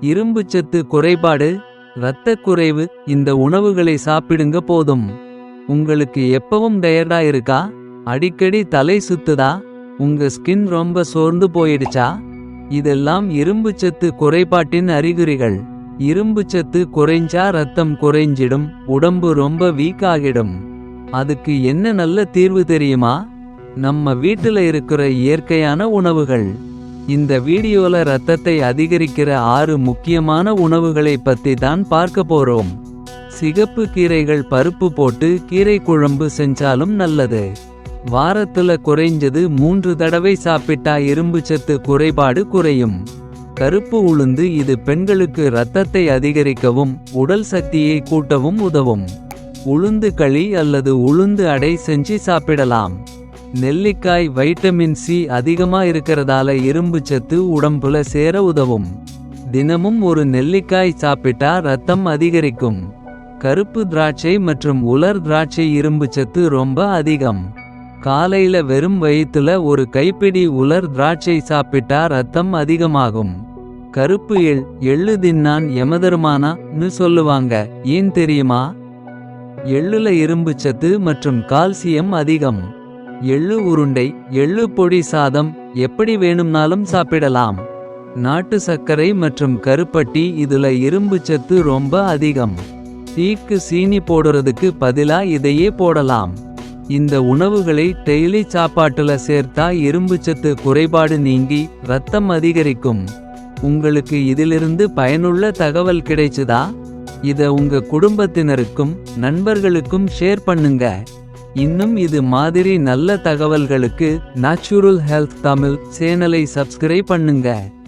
இரும்புச்சத்து குறைபாடு இரத்தக் குறைவு இந்த உணவுகளை சாப்பிடுங்க போதும். உங்களுக்கு எப்பவும் டயர்டா இருக்கா? அடிக்கடி தலை சுத்துதா? உங்க ஸ்கின் ரொம்ப சோர்ந்து போயிடுச்சா? இதெல்லாம் இரும்புச்சத்து குறைபாட்டின் அறிகுறிகள். இரும்புச்சத்து குறைஞ்சா ரத்தம் குறைஞ்சிடும் உடம்பு ரொம்ப வீக் ஆகிடும். அதுக்கு என்ன நல்ல தீர்வு தெரியுமா? நம்ம வீட்டில் இருக்கிற இயற்கையான உணவுகள். இந்த வீடியோல ரத்தத்தை அதிகரிக்கிற ஆறு முக்கியமான உணவுகளை பத்தி தான் பார்க்க போறோம். சிகப்பு கீரைகள் பருப்பு போட்டு கீரை குழம்பு செஞ்சாலும் நல்லது. வாரத்துல குறைஞ்சது மூன்று தடவை சாப்பிட்டா இரும்புச்சத்து குறைபாடு குறையும். கருப்பு உளுந்து இது பெண்களுக்கு இரத்தத்தை அதிகரிக்கவும் உடல் சக்தியை கூட்டவும் உதவும். உளுந்து களி அல்லது உளுந்து அடை செஞ்சு சாப்பிடலாம். நெல்லிக்காய் வைட்டமின் சி அதிகமாக இருக்கிறதால இரும்புச்சத்து உடம்புல சேர உதவும். தினமும் ஒரு நெல்லிக்காய் சாப்பிட்டா ரத்தம் அதிகரிக்கும். கருப்பு திராட்சை மற்றும் உலர் திராட்சை இரும்புச்சத்து ரொம்ப அதிகம். காலையில வெறும் வயிற்றுல ஒரு கைப்பிடி உலர் திராட்சை சாப்பிட்டா ரத்தம் அதிகமாகும். கருப்பு எள் எள்ளு தின்னான் எமதருமானான்னு சொல்லுவாங்க. ஏன் தெரியுமா? எள்ளுல இரும்புச்சத்து மற்றும் கால்சியம் அதிகம். எள்ளு உருண்டை எள்ளு பொடி சாதம் எப்படி வேணும்னாலும் சாப்பிடலாம். நாட்டு சர்க்கரை மற்றும் கருப்பட்டி இதுல இரும்புச்சத்து ரொம்ப அதிகம். டீக்கு சீனி போடுறதுக்கு பதிலா இதையே போடலாம். இந்த உணவுகளை டெய்லி சாப்பாட்டுல சேர்த்தா இரும்புச்சத்து குறைபாடு நீங்கி ரத்தம் அதிகரிக்கும். உங்களுக்கு இதிலிருந்து பயனுள்ள தகவல் கிடைச்சுதா? இத உங்க குடும்பத்தினருக்கும் நண்பர்களுக்கும் ஷேர் பண்ணுங்க. இன்னும் இது மாதிரி நல்ல தகவல்களுக்கு நேச்சுரல் ஹெல்த் தமிழ் சேனலை சப்ஸ்கிரைப் பண்ணுங்க.